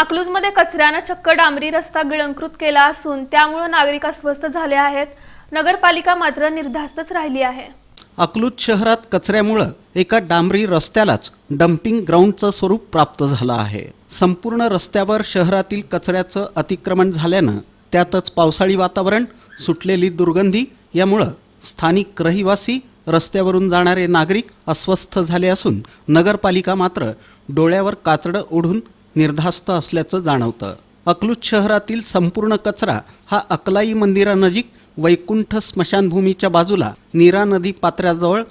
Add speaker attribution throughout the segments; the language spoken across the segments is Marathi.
Speaker 1: अकलूजमध्ये कचऱ्यानं चक्क डांबरी रस्ता गिळंकृत केला असून त्यामुळे नागरिक अस्वस्थ झाले आहेत. नगरपालिका मात्र निर्धास्तच राहिली आहे.
Speaker 2: अकलूज शहरात कचऱ्यामुळं एका डांबरी रस्त्यालाच डम्पिंग ग्राउंडचं स्वरूप प्राप्त झालं आहे. संपूर्ण रस्त्यावर शहरातील कचऱ्याचं अतिक्रमण झाल्यानं त्यातच पावसाळी वातावरण सुटलेली दुर्गंधी यामुळं स्थानिक रहिवासी रस्त्यावरून जाणारे नागरिक अस्वस्थ झाले असून नगरपालिका मात्र डोळ्यावर कातडं ओढून निर्धास्त असल्याचं जाणवतं. अकलूज शहरातील संपूर्ण कचरा हा अकलाई मंदिरानजीक वैकुंठ स्मशानभूमीच्या बाजूला नीरा नदी पात्राजवळ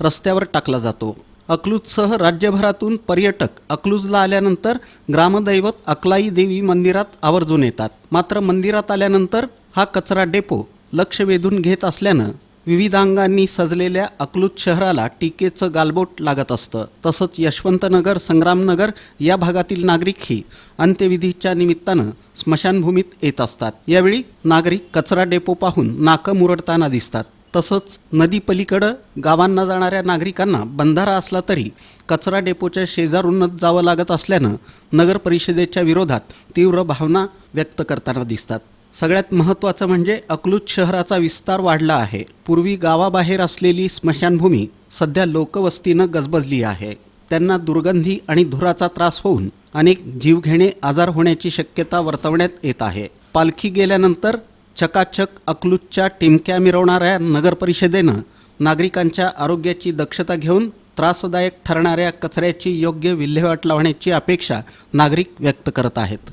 Speaker 2: रस्त्यावर टाकला जातो. अकलूजसह राज्यभरातून पर्यटक अकलूजला आल्यानंतर ग्रामदैवत अकलाई देवी मंदिरात आवर्जून येतात. मात्र मंदिरात आल्यानंतर हा कचरा डेपो लक्ष वेधून घेत असल्यानं विविधांगांनी सजलेल्या अकलूत शहराला टीकेचं गालबोट लागत असतं. तसंच यशवंतनगर संग्रामनगर या भागातील नागरिकही अंत्यविधीच्या निमित्तानं स्मशानभूमीत येत असतात. यावेळी नागरिक कचरा डेपो पाहून नाकं मुरडताना दिसतात. तसंच नदीपलीकडं गावांना जाणाऱ्या नागरिकांना बंधारा असला तरी कचरा डेपोच्या शेजारूनच जावं लागत असल्यानं नगर परिषदेच्या विरोधात तीव्र भावना व्यक्त करताना दिसतात. सगळ्यात महत्त्वाचं म्हणजे अकलूज शहराचा विस्तार वाढला आहे. पूर्वी गावाबाहेर असलेली स्मशानभूमी सध्या लोकवस्तीनं गजबजली आहे. त्यांना दुर्गंधी आणि धुराचा त्रास होऊन अनेक जीवघेणे आजार होण्याची शक्यता वर्तवण्यात येत आहे. पालखी गेल्यानंतर चकाचक अकलूजच्या टिमक्या मिरवणाऱ्या नगरपरिषदेनं नागरिकांच्या आरोग्याची दक्षता घेऊन त्रासदायक ठरणाऱ्या कचऱ्याची योग्य विल्हेवाट लावण्याची अपेक्षा नागरिक व्यक्त करत आहेत.